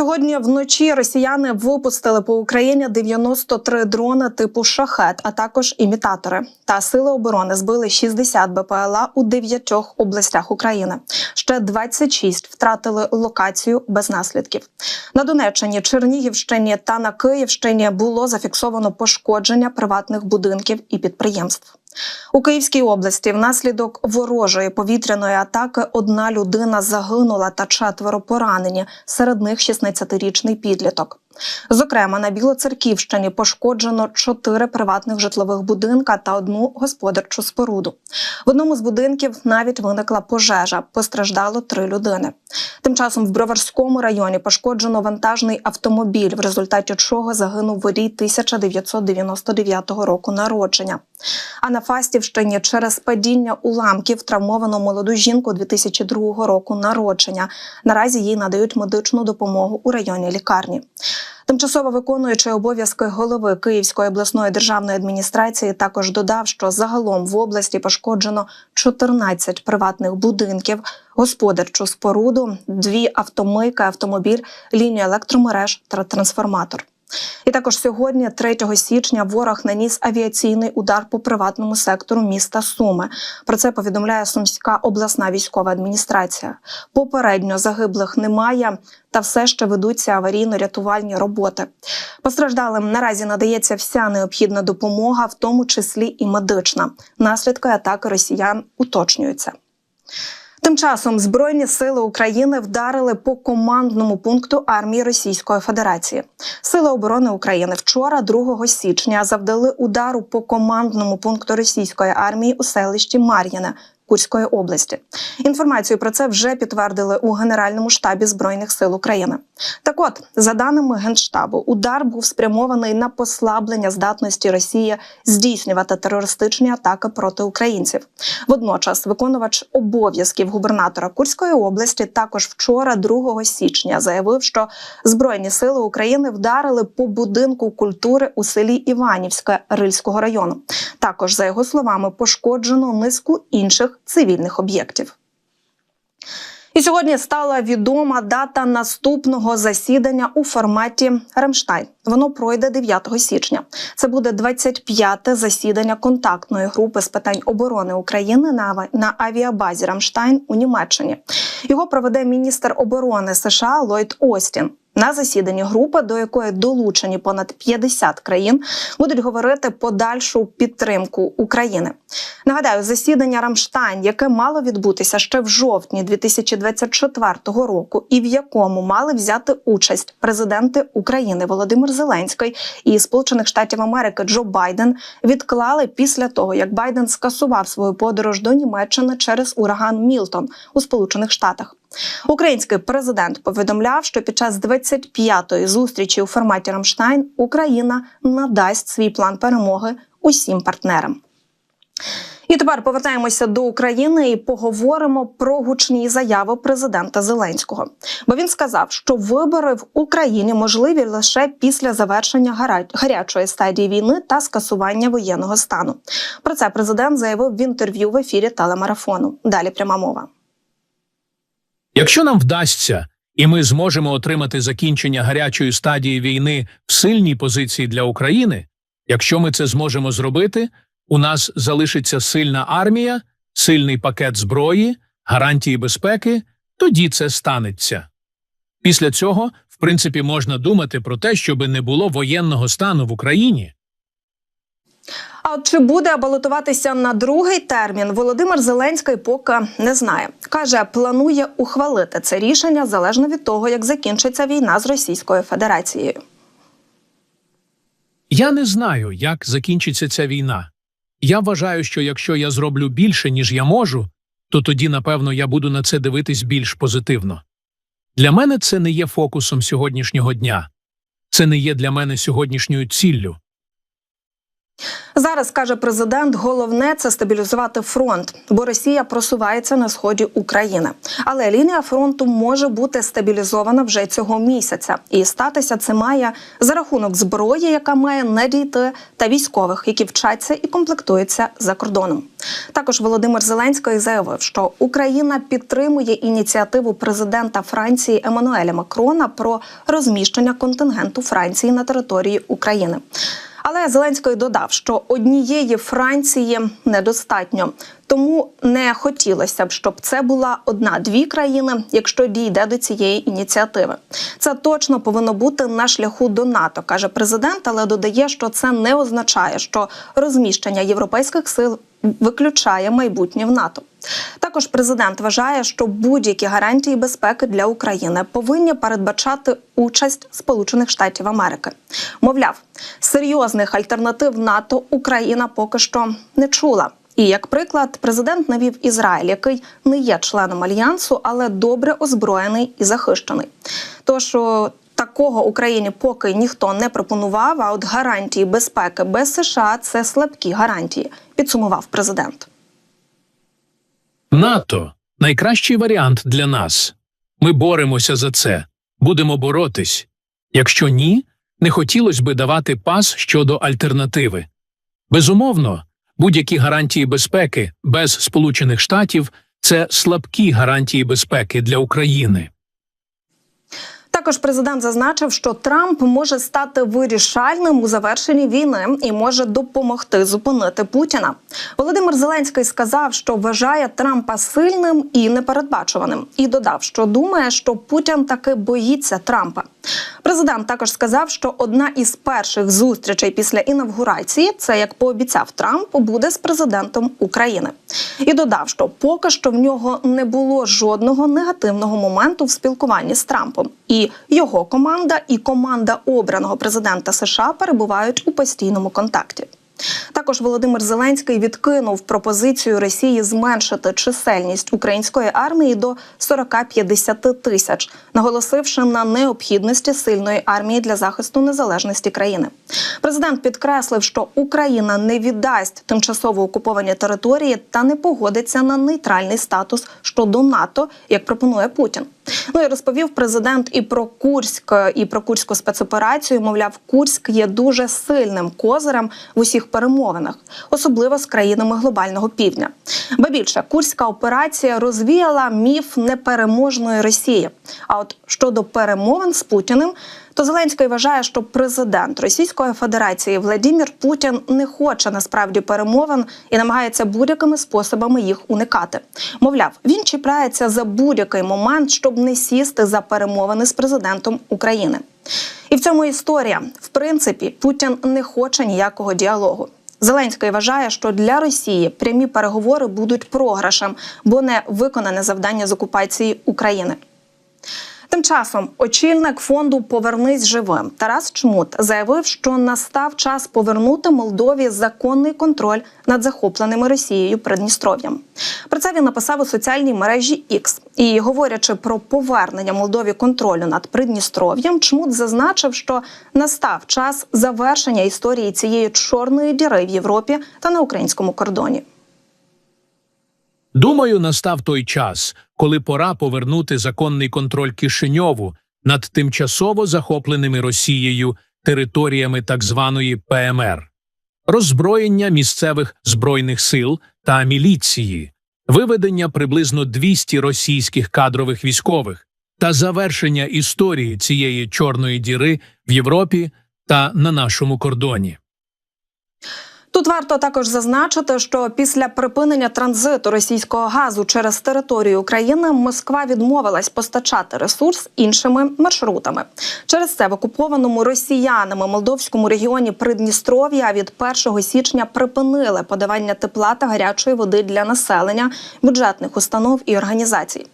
Сьогодні вночі росіяни випустили по Україні 93 дрони типу шахет, а також імітатори. Та сили оборони збили 60 БПЛА у дев'ятьох областях України. Ще 26 втратили локацію без наслідків. На Донеччині, Чернігівщині та на Київщині було зафіксовано пошкодження приватних будинків і підприємств. У Київській області внаслідок ворожої повітряної атаки одна людина загинула та четверо поранені. Серед них 16-річний підліток. Зокрема, на Білоцерківщині пошкоджено чотири приватних житлових будинка та одну господарчу споруду. В одному з будинків навіть виникла пожежа. Постраждало три людини. Тим часом в Броварському районі пошкоджено вантажний автомобіль, в результаті чого загинув водій 1999 року народження. А на Фастівщині через падіння уламків травмовано молоду жінку 2002 року народження. Наразі їй надають медичну допомогу у районній лікарні. Тимчасово виконуючий обов'язки голови Київської обласної державної адміністрації також додав, що загалом в області пошкоджено 14 приватних будинків, господарчу споруду, дві автомийки, автомобіль, лінію електромереж та трансформатор. І також сьогодні, 3 січня, ворог наніс авіаційний удар по приватному сектору міста Суми. Про це повідомляє Сумська обласна військова адміністрація. Попередньо загиблих немає, та все ще ведуться аварійно-рятувальні роботи. Постраждалим наразі надається вся необхідна допомога, в тому числі і медична. Наслідки атаки росіян уточнюються. Тим часом Збройні сили України вдарили по командному пункту армії Російської Федерації. Сили оборони України вчора, 2 січня, завдали удару по командному пункту російської армії у селищі Мар'їне. Курської області інформацію про це вже підтвердили у Генеральному штабі збройних сил України. Так, от за даними генштабу, удар був спрямований на послаблення здатності Росії здійснювати терористичні атаки проти українців. Водночас, виконувач обов'язків губернатора Курської області також вчора, 2 січня, заявив, що збройні сили України вдарили по будинку культури у селі Іванівське Рильського району. Також, за його словами, пошкоджено низку інших цивільних об'єктів. І сьогодні стала відома дата наступного засідання у форматі Ремштайн. Воно пройде 9 січня. Це буде 25-те засідання контактної групи з питань оборони України на авіабазі Рамштайн у Німеччині. Його проведе міністр оборони США Ллойд Остін. На засіданні групи, до якої долучені понад 50 країн, будуть говорити подальшу підтримку України. Нагадаю, засідання Рамштайн, яке мало відбутися ще в жовтні 2024 року, і в якому мали взяти участь президенти України Володимир Зеленський і Сполучених Штатів Америки Джо Байден, відклали після того, як Байден скасував свою подорож до Німеччини через ураган Мілтон у Сполучених Штатах. Український президент повідомляв, що під час 25-ї зустрічі у форматі Рамштайн Україна надасть свій план перемоги усім партнерам. І тепер повертаємося до України і поговоримо про гучні заяви президента Зеленського. Бо він сказав, що вибори в Україні можливі лише після завершення гарячої стадії війни та скасування воєнного стану. Про це президент заявив в інтерв'ю в ефірі телемарафону. Далі пряма мова. Якщо нам вдасться, і ми зможемо отримати закінчення гарячої стадії війни в сильній позиції для України, якщо ми це зможемо зробити, у нас залишиться сильна армія, сильний пакет зброї, гарантії безпеки, тоді це станеться. Після цього, в принципі, можна думати про те, щоби не було воєнного стану в Україні. А от чи буде балотуватися на другий термін, Володимир Зеленський поки не знає. Каже, планує ухвалити це рішення залежно від того, як закінчиться війна з Російською Федерацією. Я не знаю, як закінчиться ця війна. Я вважаю, що якщо я зроблю більше, ніж я можу, то тоді, напевно, я буду на це дивитись більш позитивно. Для мене це не є фокусом сьогоднішнього дня, це не є для мене сьогоднішньою ціллю. Зараз каже президент, головне це стабілізувати фронт, бо Росія просувається на сході України. Але лінія фронту може бути стабілізована вже цього місяця, і статися це має за рахунок зброї, яка має надійти, та військових, які вчаться і комплектуються за кордоном. Також Володимир Зеленський заявив, що Україна підтримує ініціативу президента Франції Еммануеля Макрона про розміщення контингенту Франції на території України. Але Зеленський додав, що однієї Франції недостатньо, тому не хотілося б, щоб це була одна-дві країни, якщо дійде до цієї ініціативи. Це точно повинно бути на шляху до НАТО, каже президент, але додає, що це не означає, що розміщення європейських сил виключає майбутнє в НАТО. Також президент вважає, що будь-які гарантії безпеки для України повинні передбачати участь Сполучених Штатів Америки. Мовляв, серйозних альтернатив НАТО Україна поки що не чула. І як приклад, президент навів Ізраїль, який не є членом альянсу, але добре озброєний і захищений. Тож такого Україні поки ніхто не пропонував. А от гарантії безпеки без США це слабкі гарантії, підсумував президент. НАТО найкращий варіант для нас. Ми боремося за це, будемо боротись. Якщо ні, не хотілося би давати пас щодо альтернативи. Безумовно, будь-які гарантії безпеки без Сполучених Штатів це слабкі гарантії безпеки для України. Також президент зазначив, що Трамп може стати вирішальним у завершенні війни і може допомогти зупинити Путіна. Володимир Зеленський сказав, що вважає Трампа сильним і непередбачуваним, і додав, що думає, що Путін таки боїться Трампа. Президент також сказав, що одна із перших зустрічей після інавгурації, це як пообіцяв Трамп, буде з президентом України. І додав, що поки що в нього не було жодного негативного моменту в спілкуванні з Трампом. І його команда, і команда обраного президента США перебувають у постійному контакті. Також Володимир Зеленський відкинув пропозицію Росії зменшити чисельність української армії до 40-50 тисяч, наголосивши на необхідності сильної армії для захисту незалежності країни. Президент підкреслив, що Україна не віддасть тимчасово окуповані території та не погодиться на нейтральний статус щодо НАТО, як пропонує Путін. Ну і розповів президент і про Курськ, і про курську спецоперацію. Мовляв, Курськ є дуже сильним козирем в усіх перемовинах, особливо з країнами глобального півдня. Ба більше курська операція розвіяла міф непереможної Росії. А от щодо перемовин з Путіним. То Зеленський вважає, що президент Російської Федерації Владимир Путін не хоче насправді перемовин і намагається будь-якими способами їх уникати. Мовляв, він чіпляється за будь-який момент, щоб не сісти за перемовини з президентом України. І в цьому історія, в принципі, Путін не хоче ніякого діалогу. Зеленський вважає, що для Росії прямі переговори будуть програшем, бо не виконане завдання з окупації України. Тим часом очільник фонду Повернись живим Тарас Чмут заявив, що настав час повернути Молдові законний контроль над захопленими Росією Придністров'ям. Про це він написав у соціальній мережі X. І говорячи про повернення Молдові контролю над Придністров'ям, Чмут зазначив, що настав час завершення історії цієї чорної діри в Європі та на українському кордоні. Думаю, настав той час, коли пора повернути законний контроль Кишиньову над тимчасово захопленими Росією територіями так званої ПМР, роззброєння місцевих збройних сил та міліції, виведення приблизно 200 російських кадрових військових та завершення історії цієї чорної діри в Європі та на нашому кордоні. Тут варто також зазначити, що після припинення транзиту російського газу через територію України Москва відмовилась постачати ресурс іншими маршрутами. Через це в окупованому росіянами молдовському регіоні Придністров'я від 1 січня припинили подавання тепла та гарячої води для населення, бюджетних установ і організацій.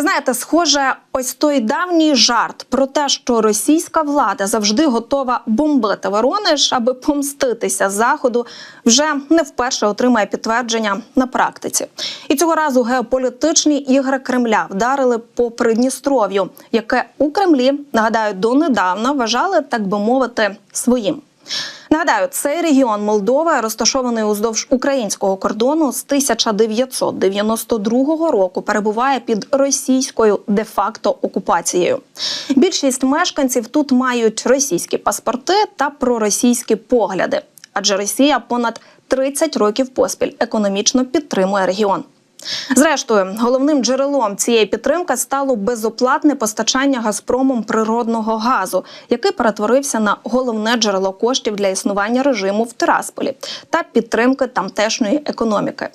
Знаєте, схоже, ось той давній жарт про те, що російська влада завжди готова бомбити Воронеж, аби помститися заходу, вже не вперше отримає підтвердження на практиці. І цього разу геополітичні ігри Кремля вдарили по Придністров'ю, яке у Кремлі нагадаю донедавна вважали, так би мовити, своїм. Нагадаю, цей регіон Молдова розташований уздовж українського кордону з 1992 року. Перебуває під російською де-факто окупацією. Більшість мешканців тут мають російські паспорти та проросійські погляди, адже Росія понад 30 років поспіль економічно підтримує регіон. Зрештою, головним джерелом цієї підтримки стало безоплатне постачання Газпромом природного газу, який перетворився на головне джерело коштів для існування режиму в Тирасполі та підтримки тамтешньої економіки.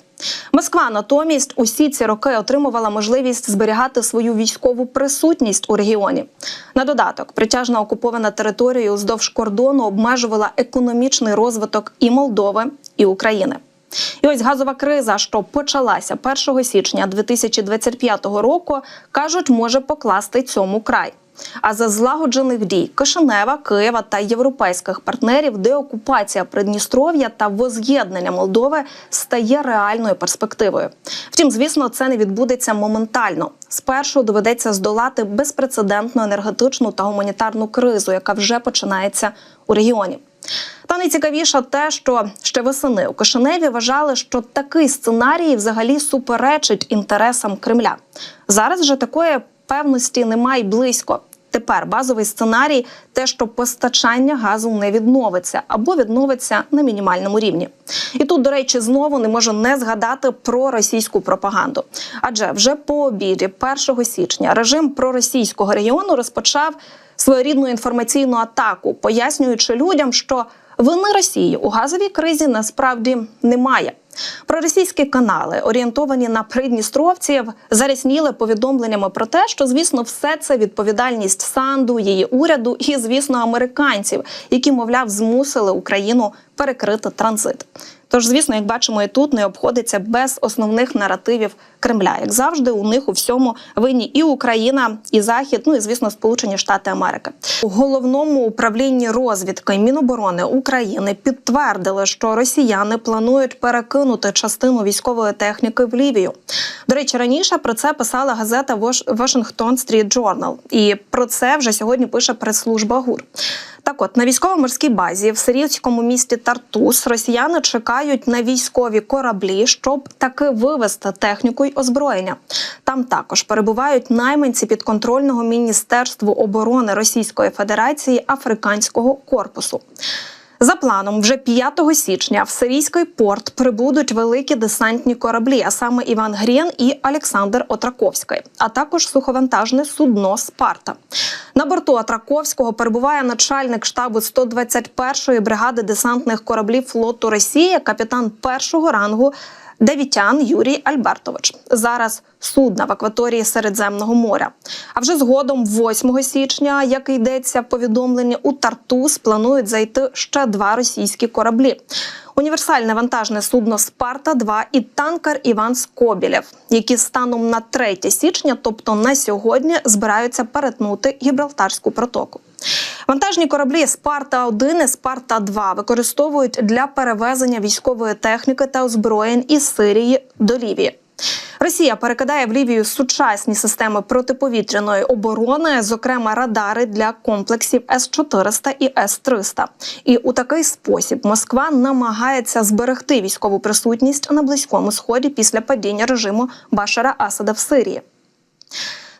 Москва натомість усі ці роки отримувала можливість зберігати свою військову присутність у регіоні. На додаток, притяжна окупована територія уздовж кордону обмежувала економічний розвиток і Молдови, і України. І ось газова криза, що почалася 1 січня 2025 року, кажуть, може покласти цьому край. А за злагоджених дій Кишинева, Києва та європейських партнерів деокупація Придністров'я та воз'єднання Молдови стає реальною перспективою. Втім, звісно, це не відбудеться моментально. Спершу доведеться здолати безпрецедентну енергетичну та гуманітарну кризу, яка вже починається у регіоні. Та найцікавіше те, що ще восени у Кишиневі вважали, що такий сценарій взагалі суперечить інтересам Кремля. Зараз же такої певності немає близько. Тепер базовий сценарій те, що постачання газу не відновиться або відновиться на мінімальному рівні. І тут, до речі, знову не можу не згадати про російську пропаганду. Адже вже по обіді, 1 січня, режим проросійського регіону розпочав своєрідну інформаційну атаку, пояснюючи людям, що вини Росії у газовій кризі насправді немає. Проросійські канали, орієнтовані на придністровців, зарясніли повідомленнями про те, що звісно все це відповідальність Санду, її уряду і, звісно, американців, які, мовляв, змусили Україну перекрити транзит. Тож, звісно, як бачимо, і тут не обходиться без основних наративів Кремля. Як завжди, у них у всьому винні і Україна, і Захід, ну і звісно, Сполучені Штати Америки. У головному управлінні розвідки Міноборони України підтвердили, що росіяни планують перекинути частину військової техніки в Лівію. До речі, раніше про це писала газета Washington Street Journal. І про це вже сьогодні пише прес-служба ГУР. Так, от на військово-морській базі в сирійському місті Тартус росіяни чекають на військові кораблі, щоб таки вивезти техніку й озброєння. Там також перебувають найманці підконтрольного міністерству оборони Російської Федерації Африканського корпусу. За планом, вже 5 січня в сирійський порт прибудуть великі десантні кораблі, а саме Іван Грєн і Олександр Отраковський, а також суховантажне судно Спарта. На борту Отраковського перебуває начальник штабу 121-ї бригади десантних кораблів флоту Росії, капітан першого рангу. Давітян Юрій Альбертович зараз судна в акваторії Середземного моря. А вже згодом, 8 січня, як йдеться в повідомленні, у Тартус планують зайти ще два російські кораблі. Універсальне вантажне судно Спарта 2 і танкер Іван Скобілєв, які станом на 3 січня, тобто на сьогодні, збираються перетнути Гібралтарську протоку. Вантажні кораблі Спарта 1 і Спарта 2 використовують для перевезення військової техніки та озброєнь із Сирії до Лівії. Росія перекидає в Лівію сучасні системи протиповітряної оборони, зокрема радари для комплексів С 400 і С 300 І у такий спосіб Москва намагається зберегти військову присутність на близькому сході після падіння режиму Башара Асада в Сирії.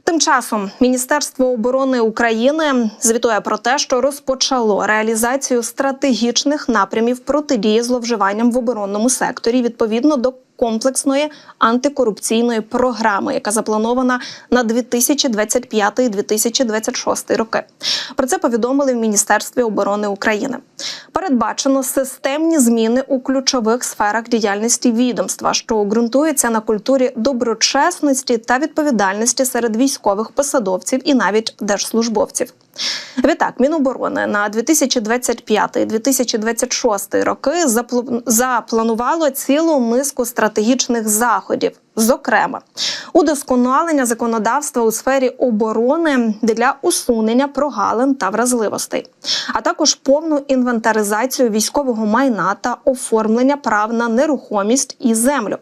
Тим часом Міністерство оборони України звітує про те, що розпочало реалізацію стратегічних напрямів протидії зловживанням в оборонному секторі відповідно до комплексної антикорупційної програми, яка запланована на 2025-2026 роки. Про це повідомили в Міністерстві оборони України. Передбачено системні зміни у ключових сферах діяльності відомства, що ґрунтується на культурі доброчесності та відповідальності серед військових посадовців і навіть держслужбовців. Відтак, Міноборони на 2025-2026 роки запланувало цілу низку стратегічних заходів. Зокрема, удосконалення законодавства у сфері оборони для усунення прогалин та вразливостей, а також повну інвентаризацію військового майна та оформлення прав на нерухомість і землю,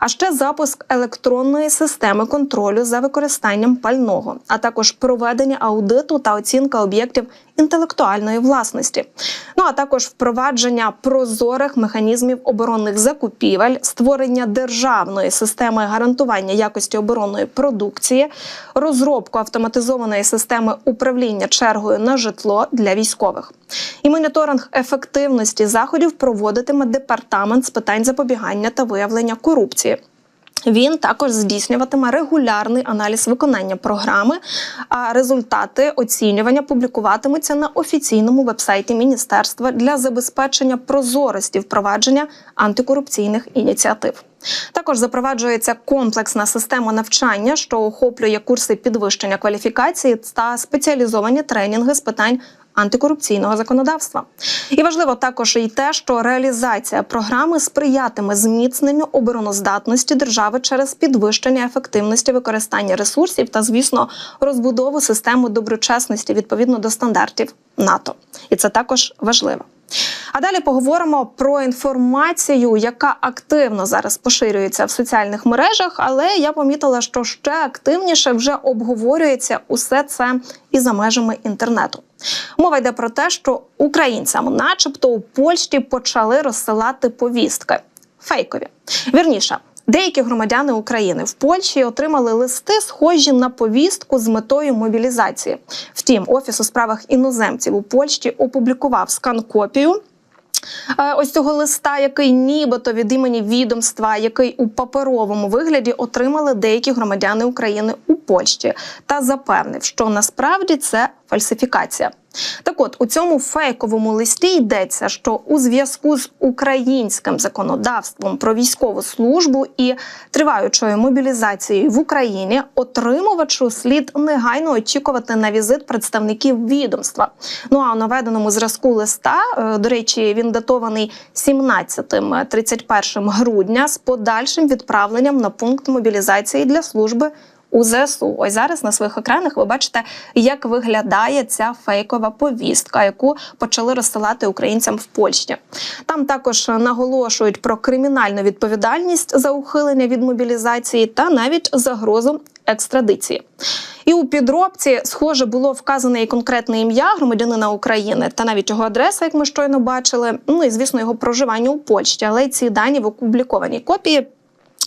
а ще запуск електронної системи контролю за використанням пального, а також проведення аудиту та оцінка об'єктів інтелектуальної власності. Ну а також впровадження прозорих механізмів оборонних закупівель, створення державної системи гарантування якості оборонної продукції, розробку автоматизованої системи управління чергою на житло для військових. І моніторинг ефективності заходів проводитиме департамент з питань запобігання та виявлення корупції. Він також здійснюватиме регулярний аналіз виконання програми, а результати оцінювання публікуватимуться на офіційному вебсайті міністерства для забезпечення прозорості впровадження антикорупційних ініціатив. Також запроваджується комплексна система навчання, що охоплює курси підвищення кваліфікації та спеціалізовані тренінги з питань антикорупційного законодавства. І важливо також і те, що реалізація програми сприятиме зміцненню обороноздатності держави через підвищення ефективності використання ресурсів та, звісно, розбудову системи доброчесності відповідно до стандартів НАТО. І це також важливо. А далі поговоримо про інформацію, яка активно зараз поширюється в соціальних мережах, але я помітила, що ще активніше вже обговорюється усе це і за межами інтернету. Мова йде про те, що українцям, начебто, у Польщі почали розсилати повістки фейкові. Вірніше, деякі громадяни України в Польщі отримали листи, схожі на повістку з метою мобілізації. Втім, офіс у справах іноземців у Польщі опублікував скан-копію. Е, Ось цього листа, який нібито від імені відомства, який у паперовому вигляді отримали деякі громадяни України у Польщі, та запевнив, що насправді це фальсифікація. Так от у цьому фейковому листі йдеться, що у зв'язку з українським законодавством про військову службу і триваючою мобілізацією в Україні отримувачу слід негайно очікувати на візит представників відомства. Ну а у наведеному зразку листа, е, до речі, він датований 17-31 грудня з подальшим відправленням на пункт мобілізації для служби у ЗСУ. Ось зараз на своїх екранах ви бачите, як виглядає ця фейкова повістка, яку почали розсилати українцям в Польщі. Там також наголошують про кримінальну відповідальність за ухилення від мобілізації та навіть загрозу екстрадиції. І у підробці, схоже, було вказане і конкретне ім'я громадянина України та навіть його адреса, як ми щойно бачили. Ну і звісно, його проживання у Польщі, але ці дані в опублікованій копії.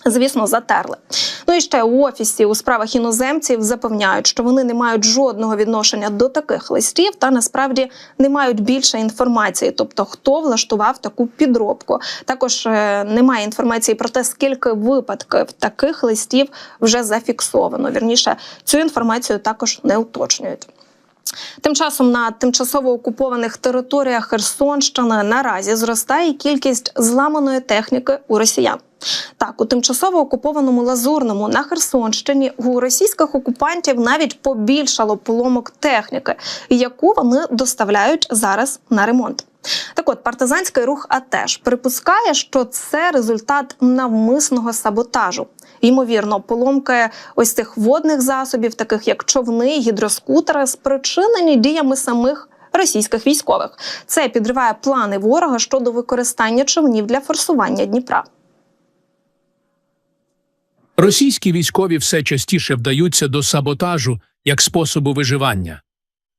Звісно, затерли. Ну і ще у офісі у справах іноземців запевняють, що вони не мають жодного відношення до таких листів та насправді не мають більше інформації, тобто хто влаштував таку підробку. Також е, немає інформації про те, скільки випадків таких листів вже зафіксовано. Вірніше цю інформацію також не уточнюють. Тим часом на тимчасово окупованих територіях Херсонщини наразі зростає кількість зламаної техніки у росіян. Так, у тимчасово окупованому Лазурному на Херсонщині у російських окупантів навіть побільшало поломок техніки, яку вони доставляють зараз на ремонт. Так от партизанський рух АТЕШ припускає, що це результат навмисного саботажу. Ймовірно, поломки ось цих водних засобів, таких як човни, гідроскутери, спричинені діями самих російських військових. Це підриває плани ворога щодо використання човнів для форсування Дніпра. Російські військові все частіше вдаються до саботажу як способу виживання.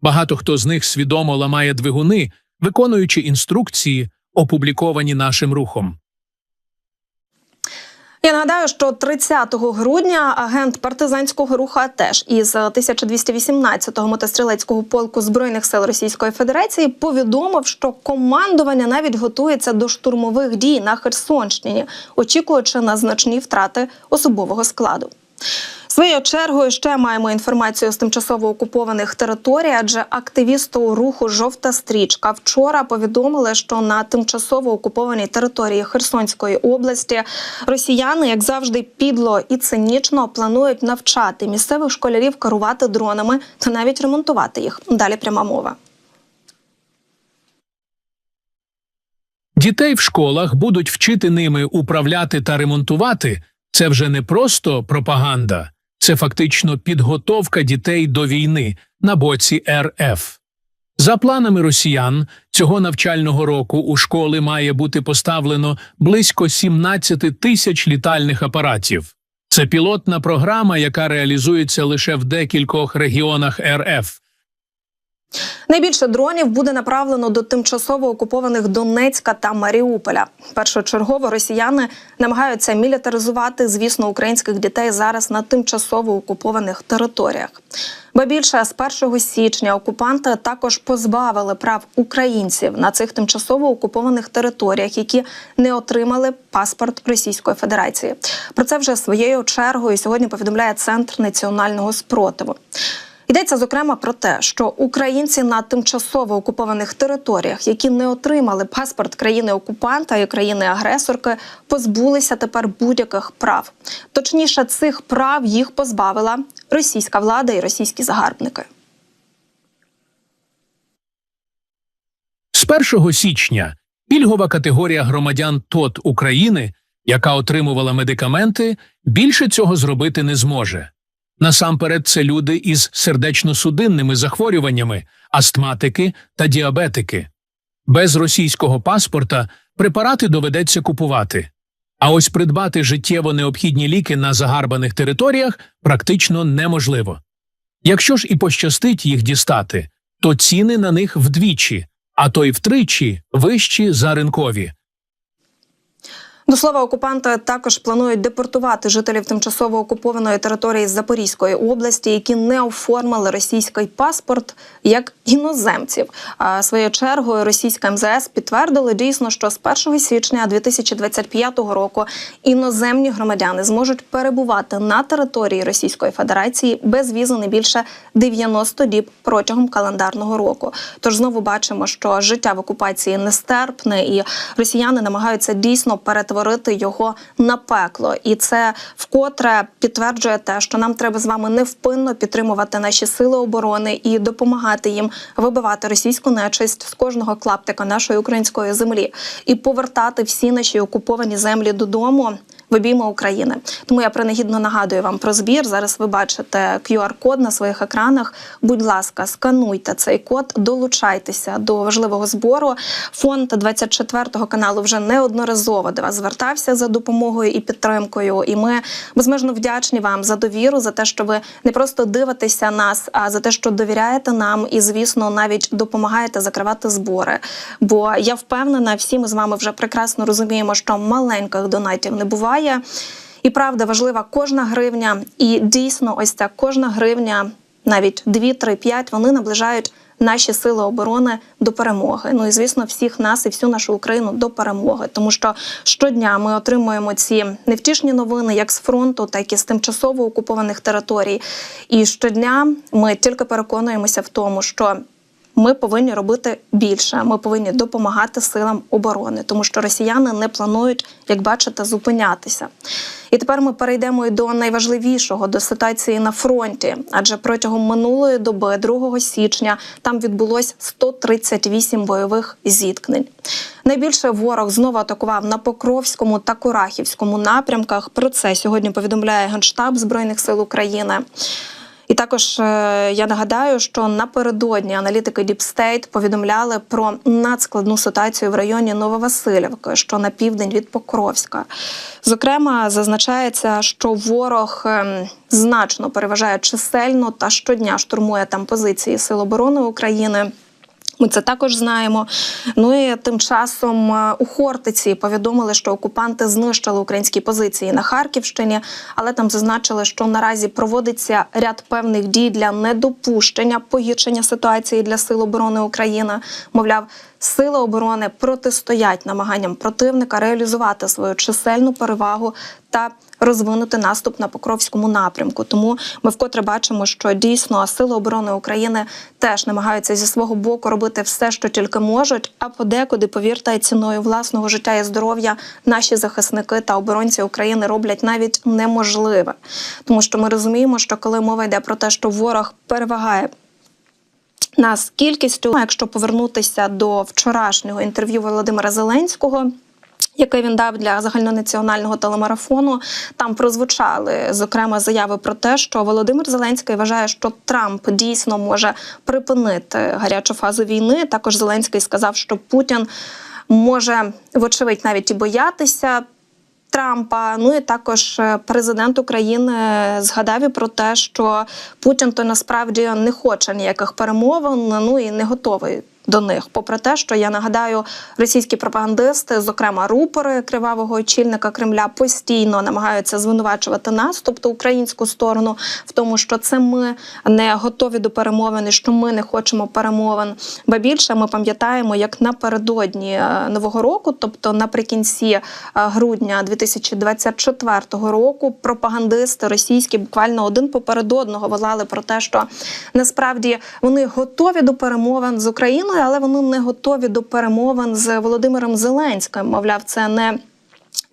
Багато хто з них свідомо ламає двигуни, виконуючи інструкції, опубліковані нашим рухом. Я нагадаю, що 30 грудня агент партизанського руху АТЕШ із 1218-го мотострілецького полку збройних сил Російської Федерації повідомив, що командування навіть готується до штурмових дій на Херсонщині, очікуючи на значні втрати особового складу. Своєю чергою ще маємо інформацію з тимчасово окупованих територій, адже активісти руху Жовта стрічка вчора повідомили, що на тимчасово окупованій території Херсонської області росіяни, як завжди, підло і цинічно планують навчати місцевих школярів керувати дронами та навіть ремонтувати їх. Далі пряма мова. Дітей в школах будуть вчити ними управляти та ремонтувати. Це вже не просто пропаганда, це фактично підготовка дітей до війни на боці РФ. За планами росіян, цього навчального року у школи має бути поставлено близько 17 тисяч літальних апаратів. Це пілотна програма, яка реалізується лише в декількох регіонах РФ. Найбільше дронів буде направлено до тимчасово окупованих Донецька та Маріуполя. Першочергово росіяни намагаються мілітаризувати, звісно, українських дітей зараз на тимчасово окупованих територіях. Ба більше з 1 січня окупанти також позбавили прав українців на цих тимчасово окупованих територіях, які не отримали паспорт Російської Федерації. Про це вже своєю чергою сьогодні повідомляє Центр національного спротиву. Йдеться зокрема про те, що українці на тимчасово окупованих територіях, які не отримали паспорт країни окупанта і країни агресорки, позбулися тепер будь-яких прав. Точніше, цих прав їх позбавила російська влада і російські загарбники. З 1 січня пільгова категорія громадян ТОТ України, яка отримувала медикаменти, більше цього зробити не зможе. Насамперед, це люди із сердечно-судинними захворюваннями, астматики та діабетики. Без російського паспорта препарати доведеться купувати. А ось придбати життєво необхідні ліки на загарбаних територіях практично неможливо. Якщо ж і пощастить їх дістати, то ціни на них вдвічі, а то й втричі вищі за ринкові. До слова, окупанти також планують депортувати жителів тимчасово окупованої території Запорізької області, які не оформили російський паспорт як іноземців. А своєю чергою російська МЗС підтвердили дійсно, що з 1 січня 2025 року іноземні громадяни зможуть перебувати на території Російської Федерації без візи не більше 90 діб протягом календарного року. Тож знову бачимо, що життя в окупації нестерпне, і росіяни намагаються дійсно перетворити його на пекло, і це вкотре підтверджує те, що нам треба з вами невпинно підтримувати наші сили оборони і допомагати їм вибивати російську нечисть з кожного клаптика нашої української землі і повертати всі наші окуповані землі додому. В обійми України. Тому я принагідно нагадую вам про збір. Зараз ви бачите QR-код на своїх екранах. Будь ласка, скануйте цей код, долучайтеся до важливого збору. Фонд 24 каналу вже неодноразово до вас звертався за допомогою і підтримкою. І ми безмежно вдячні вам за довіру, за те, що ви не просто дивитеся нас, а за те, що довіряєте нам, і звісно, навіть допомагаєте закривати збори. Бо я впевнена, всі ми з вами вже прекрасно розуміємо, що маленьких донатів не буває. І правда важлива кожна гривня, і дійсно, ось ця кожна гривня, навіть 2, 3, 5, вони наближають наші сили оборони до перемоги. Ну і звісно, всіх нас і всю нашу Україну до перемоги, тому що щодня ми отримуємо ці невтішні новини, як з фронту, так і з тимчасово окупованих територій. І щодня ми тільки переконуємося в тому, що ми повинні робити більше. Ми повинні допомагати силам оборони, тому що росіяни не планують, як бачите, зупинятися. І тепер ми перейдемо і до найважливішого до ситуації на фронті. Адже протягом минулої доби, 2 січня, там відбулось 138 бойових зіткнень. Найбільше ворог знову атакував на Покровському та Курахівському напрямках. Про це сьогодні повідомляє Генштаб Збройних сил України. І також е, я нагадаю, що напередодні аналітики Deep State повідомляли про надскладну ситуацію в районі Нововасилівки, що на південь від Покровська. Зокрема, зазначається, що ворог ем, значно переважає чисельно та щодня штурмує там позиції Сил оборони України. Ми це також знаємо. Ну і тим часом е, у Хортиці повідомили, що окупанти знищили українські позиції на Харківщині, але там зазначили, що наразі проводиться ряд певних дій для недопущення погіршення ситуації для сил оборони України. Мовляв, сили оборони протистоять намаганням противника реалізувати свою чисельну перевагу та розвинути наступ на Покровському напрямку. Тому ми вкотре бачимо, що дійсно сили оборони України теж намагаються зі свого боку робити все, що тільки можуть. А подекуди, повірте, ціною власного життя і здоров'я наші захисники та оборонці України роблять навіть неможливе, тому що ми розуміємо, що коли мова йде про те, що ворог перевагає. Нас кількістю, якщо повернутися до вчорашнього інтерв'ю Володимира Зеленського, яке він дав для загальнонаціонального телемарафону, там прозвучали зокрема заяви про те, що Володимир Зеленський вважає, що Трамп дійсно може припинити гарячу фазу війни. Також Зеленський сказав, що Путін може, вочевидь, навіть і боятися Трампа. Ну і також е, президент України згадав і про те, що Путін то насправді не хоче ніяких перемовин, ну і не готовий. До них, попри те, що я нагадаю, російські пропагандисти, зокрема рупори кривавого очільника Кремля, постійно намагаються звинувачувати нас, тобто українську сторону, в тому, що це ми не готові до перемовин, і що ми не хочемо перемовин. Ба більше ми пам'ятаємо, як напередодні е, нового року, тобто наприкінці е, грудня 2024 року, пропагандисти російські буквально один поперед одного волали про те, що насправді вони готові до перемовин з Україною, але вони не готові до перемовин з Володимиром Зеленським. Мовляв, це не.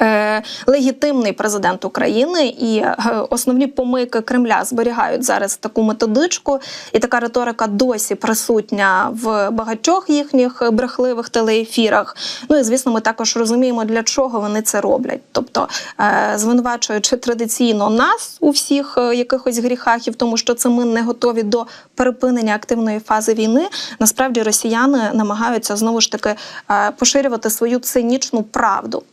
Е, Легітимний президент України і е, основні помийки Кремля зберігають зараз таку методичку, і така риторика досі присутня в багатьох їхніх брехливих телеефірах. Ну і звісно, ми також розуміємо, для чого вони це роблять. Тобто, е, звинувачуючи традиційно нас у всіх якихось гріхах і в тому, що це ми не готові до припинення активної фази війни. Насправді росіяни намагаються знову ж таки поширювати свою цинічну правду.